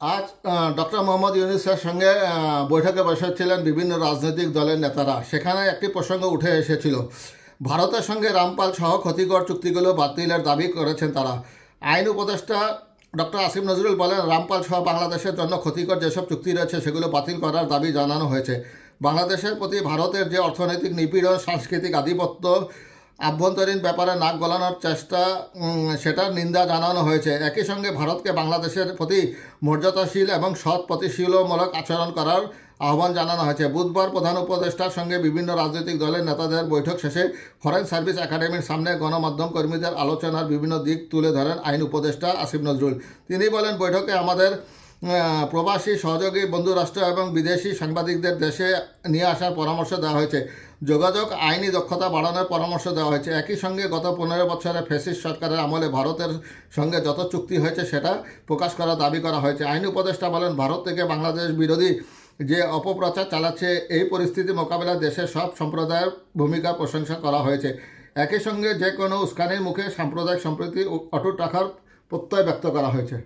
আজ ডক্টর মোহাম্মদ ইউনুসের সঙ্গে বৈঠকে বসেছিলেন বিভিন্ন রাজনৈতিক দলের নেতারা। সেখানে একটি প্রসঙ্গ উঠে এসেছিল। ভারতের সঙ্গে রামপাল সহ ক্ষতিকর চুক্তিগুলো বাতিলের দাবি করেছেন তারা। আইন উপদেষ্টা ডক্টর আসিফ নজরুল বলেন, রামপাল সহ বাংলাদেশের জন্য ক্ষতিকর যেসব চুক্তি রয়েছে, সেগুলো বাতিল করার দাবি জানানো হয়েছে। বাংলাদেশের প্রতি ভারতের যে অর্থনৈতিক নিপীড়ন, সাংস্কৃতিক আধিপত্য আভ্যন্তরীণ ব্যাপারে নাক গলানোর চেষ্টা সেটার নিন্দা জানানো হয়েছে। একই সঙ্গে ভারতকে বাংলাদেশের প্রতি মর্যাদাশীল এবং সৎ প্রতিশীলমূলক আচরণ করার আহ্বান জানানো হয়েছে। বুধবার প্রধান উপদেষ্টার সঙ্গে বিভিন্ন রাজনৈতিক দলের নেতাদের বৈঠক শেষে ফরেন সার্ভিস একাডেমির সামনে গণমাধ্যম কর্মীদের আলোচনার বিভিন্ন দিক তুলে ধরেন আইন উপদেষ্টা আসিফ নজরুল। তিনি বলেন, বৈঠকে আমাদের প্রবাসী সহযোগী, বন্ধু রাষ্ট্র এবং বিদেশি সাংবাদিকদের দেশে নিয়ে আসার পরামর্শ দেওয়া হয়েছে। যোগাযোগ আইনি দক্ষতা বাড়ানোর পরামর্শ দেওয়া হয়েছে। একই সঙ্গে গত পনেরো বছরে ফেসিস সরকারের আমলে ভারতের সঙ্গে যত চুক্তি হয়েছে সেটা প্রকাশ করার দাবি করা হয়েছে। আইন উপদেষ্টা বলেন, ভারত থেকে বাংলাদেশ বিরোধী যে অপপ্রচার চালাচ্ছে, এই পরিস্থিতি মোকাবিলায় দেশের সব সম্প্রদায়ের ভূমিকা প্রশংসা করা হয়েছে। একই সঙ্গে যে কোনো উস্কানির মুখে সাম্প্রদায়িক সম্প্রীতি অটুট রাখার প্রত্যয় ব্যক্ত করা হয়েছে।